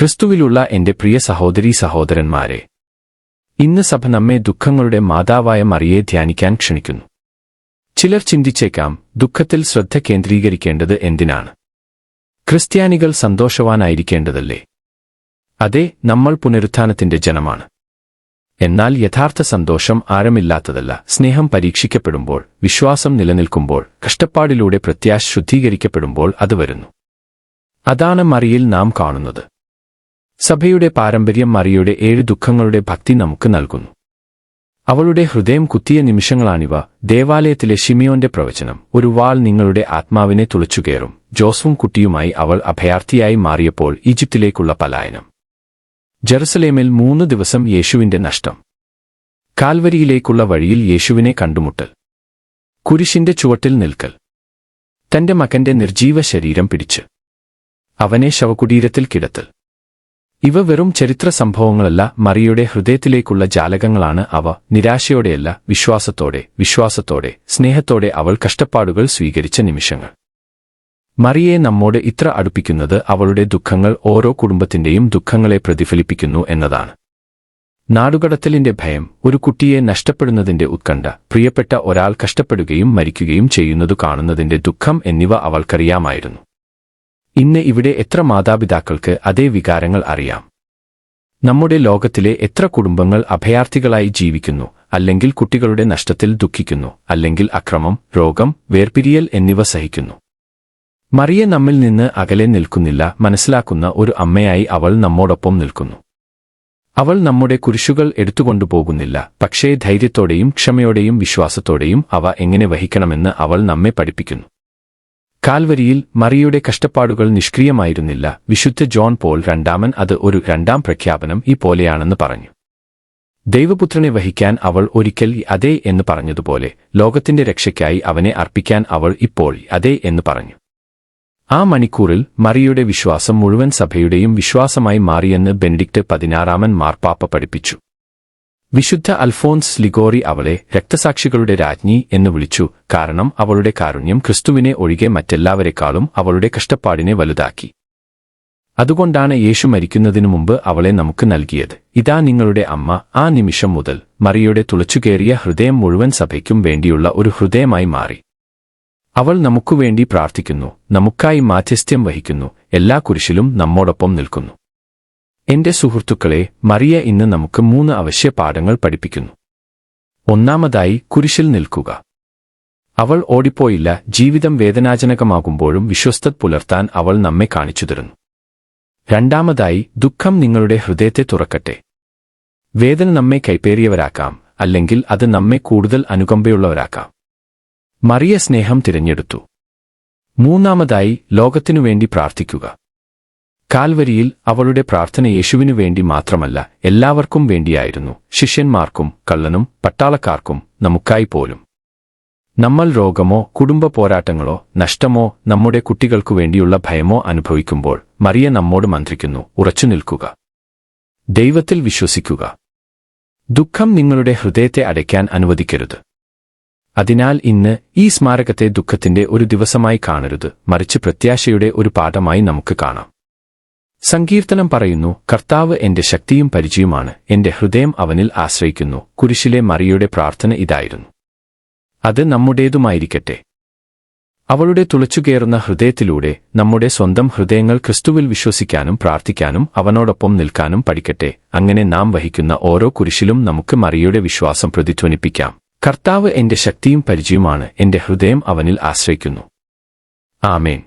ക്രിസ്തുവിലുള്ള എന്റെ പ്രിയ സഹോദരീ സഹോദരന്മാരെ ഇന്ന് സഭ നമ്മെ ദുഃഖങ്ങളുടെ മാതാവായ മറിയെ ധ്യാനിക്കാൻ ക്ഷണിക്കുന്നു. ചിലർ ചിന്തിച്ചേക്കാം ദുഃഖത്തിൽ ശ്രദ്ധ കേന്ദ്രീകരിക്കേണ്ടത് എന്തിനാണ്? ക്രിസ്ത്യാനികൾ സന്തോഷവാനായിരിക്കേണ്ടതല്ലേ? അതെ നമ്മൾ പുനരുത്ഥാനത്തിന്റെ ജനമാണ്. എന്നാൽ യഥാർത്ഥ സന്തോഷം ആരമില്ലാത്തതല്ല സ്നേഹം പരീക്ഷിക്കപ്പെടുമ്പോൾ വിശ്വാസം നിലനിൽക്കുമ്പോൾ കഷ്ടപ്പാടിലൂടെ പ്രത്യാശ ശുദ്ധീകരിക്കപ്പെടുമ്പോൾ അത് വരുന്നു. അതാണ് മറിയിൽ നാം കാണുന്നത്. സഭയുടെ പാരമ്പര്യം മറിയുടെ ഏഴ് ദുഃഖങ്ങളുടെ ഭക്തി നമുക്ക് നൽകുന്നു. അവളുടെ ഹൃദയം കുത്തിയ നിമിഷങ്ങളാണിവ. ദേവാലയത്തിലെ ഷിമിയോന്റെ പ്രവചനം. ഒരു വാൾ നിങ്ങളുടെ ആത്മാവിനെ തുളച്ചുകയറും ജോസഫും കുട്ടിയുമായി അവൾ അഭയാർത്ഥിയായി മാറിയപ്പോൾ ഈജിപ്തിലേക്കുള്ള പലായനം. ജെറുസലേമിൽ മൂന്ന് ദിവസം യേശുവിന്റെ നഷ്ടം. കാൽവരിയിലേക്കുള്ള വഴിയിൽ യേശുവിനെ കണ്ടുമുട്ടൽ. കുരിശിന്റെ ചുവട്ടിൽ നിൽക്കൽ. തന്റെ മകന്റെ നിർജീവ ശരീരം പിടിച്ച്. അവനെ ശവകുടീരത്തിൽ കിടത്തൽ. ഇവ വെറും ചരിത്ര സംഭവങ്ങളല്ല മറിയുടെ ഹൃദയത്തിലേക്കുള്ള ജാലകങ്ങളാണ് അവ. നിരാശയോടെയല്ല വിശ്വാസത്തോടെ വിശ്വാസത്തോടെ സ്നേഹത്തോടെ അവൾ കഷ്ടപ്പാടുകൾ സ്വീകരിച്ച നിമിഷങ്ങൾ. മറിയെ നമ്മോട് ഇത്ര അടുപ്പിക്കുന്നത് അവളുടെ ദുഃഖങ്ങൾ ഓരോ കുടുംബത്തിന്റെയും ദുഃഖങ്ങളെ പ്രതിഫലിപ്പിക്കുന്നു എന്നതാണ്. നാടുകടത്തലിന്റെ ഭയം ഒരു കുട്ടിയെ നഷ്ടപ്പെടുന്നതിന്റെ ഉത്കണ്ഠ പ്രിയപ്പെട്ട ഒരാൾ കഷ്ടപ്പെടുകയും മരിക്കുകയും ചെയ്യുന്നതു കാണുന്നതിന്റെ ദുഃഖം എന്നിവ അവൾക്കറിയാമായിരുന്നു. ഇന്ന് ഇവിടെ എത്ര മാതാപിതാക്കൾക്ക് അതേ വികാരങ്ങൾ അറിയാം? നമ്മുടെ ലോകത്തിലെ എത്ര കുടുംബങ്ങൾ അഭയാർത്ഥികളായി ജീവിക്കുന്നു അല്ലെങ്കിൽ കുട്ടികളുടെ നഷ്ടത്തിൽ ദുഃഖിക്കുന്നു അല്ലെങ്കിൽ അക്രമം രോഗം വേർപിരിയൽ എന്നിവ സഹിക്കുന്നു. മറിയ നമ്മിൽ നിന്ന് അകലെ നിൽക്കുന്നില്ല മനസ്സിലാക്കുന്ന ഒരു അമ്മയായി അവൾ നമ്മോടൊപ്പം നിൽക്കുന്നു. അവൾ നമ്മുടെ കുരിശുകൾ എടുത്തുകൊണ്ടുപോകുന്നില്ല പക്ഷേ ധൈര്യത്തോടെയും ക്ഷമയോടെയും വിശ്വാസത്തോടെയും അവ എങ്ങനെ വഹിക്കണമെന്ന് അവൾ നമ്മെ പഠിപ്പിക്കുന്നു. കാൽവരിയിൽ മറിയുടെ കഷ്ടപ്പാടുകൾ നിഷ്ക്രിയമായിരുന്നില്ല. വിശുദ്ധ ജോൺ പോൾ രണ്ടാമൻ അത് ഒരു രണ്ടാം പ്രഖ്യാപനം ഈ പോലെയാണെന്ന് പറഞ്ഞു. ദൈവപുത്രനെ വഹിക്കാൻ അവൾ ഒരിക്കൽ അതെ എന്ന് പറഞ്ഞതുപോലെ ലോകത്തിന്റെ രക്ഷയ്ക്കായി അവനെ അർപ്പിക്കാൻ അവൾ ഇപ്പോൾ അതെ എന്ന് പറഞ്ഞു. ആ മണിക്കൂറിൽ മറിയുടെ വിശ്വാസം മുഴുവൻ സഭയുടെയും വിശ്വാസമായി മാറിയെന്ന് ബെൻഡിക്ട് പതിനാറാമൻ മാർപ്പാപ്പ പഠിപ്പിച്ചു. വിശുദ്ധ അൽഫോൻസ് ലിഗോറി അവളെ രക്തസാക്ഷികളുടെ രാജ്ഞി എന്ന് വിളിച്ചു. കാരണം അവളുടെ കാരുണ്യം ക്രിസ്തുവിനെ ഒഴികെ മറ്റെല്ലാവരെക്കാളും അവളുടെ കഷ്ടപ്പാടിനെ വലുതാക്കി. അതുകൊണ്ടാണ് യേശു മരിക്കുന്നതിനു മുമ്പ് അവളെ നമുക്ക് നൽകിയത്. ഇതാ നിങ്ങളുടെ അമ്മ ആ നിമിഷം മുതൽ മറിയുടെ തുളച്ചുകേറിയ ഹൃദയം മുഴുവൻ സഭയ്ക്കും വേണ്ടിയുള്ള ഒരു ഹൃദയമായി മാറി. അവൾ നമുക്കുവേണ്ടി പ്രാർത്ഥിക്കുന്നു നമുക്കായി മാധ്യസ്ഥ്യം വഹിക്കുന്നു എല്ലാ കുരിശിലും നമ്മോടൊപ്പം നിൽക്കുന്നു. എന്റെ സുഹൃത്തുക്കളെ മറിയ ഇന്ന് നമുക്ക് മൂന്ന് അവശ്യ പാഠങ്ങൾ പഠിപ്പിക്കുന്നു. ഒന്നാമതായി കുരിശിൽ നിൽക്കുക. അവൾ ഓടിപ്പോയില്ല ജീവിതം വേദനാജനകമാകുമ്പോഴും വിശ്വസ്ത പുലർത്താൻ അവൾ നമ്മെ കാണിച്ചു തരുന്നു രണ്ടാമതായി ദുഃഖം നിങ്ങളുടെ ഹൃദയത്തെ തുറക്കട്ടെ. വേദന നമ്മെ കൈപ്പേറിയവരാക്കാം അല്ലെങ്കിൽ അത് നമ്മെ കൂടുതൽ അനുകമ്പയുള്ളവരാക്കാം. മറിയ സ്നേഹം തിരഞ്ഞെടുത്തു. മൂന്നാമതായി ലോകത്തിനുവേണ്ടി പ്രാർത്ഥിക്കുക. കാൽവരിയിൽ അവളുടെ പ്രാർത്ഥന യേശുവിനു വേണ്ടി മാത്രമല്ല എല്ലാവർക്കും വേണ്ടിയായിരുന്നു. ശിഷ്യന്മാർക്കും കള്ളനും പട്ടാളക്കാർക്കും നമുക്കായി പോലും. നമ്മൾ രോഗമോ കുടുംബ പോരാട്ടങ്ങളോ നഷ്ടമോ നമ്മുടെ കുട്ടികൾക്കു വേണ്ടിയുള്ള ഭയമോ അനുഭവിക്കുമ്പോൾ മറിയ നമ്മോട് മന്ത്രിക്കുന്നു ഉറച്ചു നിൽക്കുക. ദൈവത്തിൽ വിശ്വസിക്കുക. ദുഃഖം നിങ്ങളുടെ ഹൃദയത്തെ അടയ്ക്കാൻ അനുവദിക്കരുത്. അതിനാൽ ഇന്ന് ഈ സ്മാരകത്തെ ദുഃഖത്തിന്റെ ഒരു ദിവസമായി കാണരുത് മറിച്ച് പ്രത്യാശയുടെ ഒരു പാഠമായി നമുക്ക് കാണാം. സങ്കീർത്തനം പറയുന്നു കർത്താവ് എന്റെ ശക്തിയും പരിചയമാണ് എന്റെ ഹൃദയം അവനിൽ ആശ്രയിക്കുന്നു. കുരിശിലെ മറിയുടെ പ്രാർത്ഥന ഇതായിരുന്നു. അത് നമ്മുടേതുമായിരിക്കട്ടെ. അവളുടെ തുളച്ചുകയറുന്ന ഹൃദയത്തിലൂടെ നമ്മുടെ സ്വന്തം ഹൃദയങ്ങൾ ക്രിസ്തുവിൽ വിശ്വസിക്കാനും പ്രാർത്ഥിക്കാനും അവനോടൊപ്പം നിൽക്കാനും പഠിക്കട്ടെ. അങ്ങനെ നാം വഹിക്കുന്ന ഓരോ കുരിശിലും നമുക്ക് മറിയുടെ വിശ്വാസം പ്രതിധ്വനിപ്പിക്കാം. കർത്താവ് എന്റെ ശക്തിയും പരിചയമാണ് എന്റെ ഹൃദയം അവനിൽ ആശ്രയിക്കുന്നു. ആമേൻ.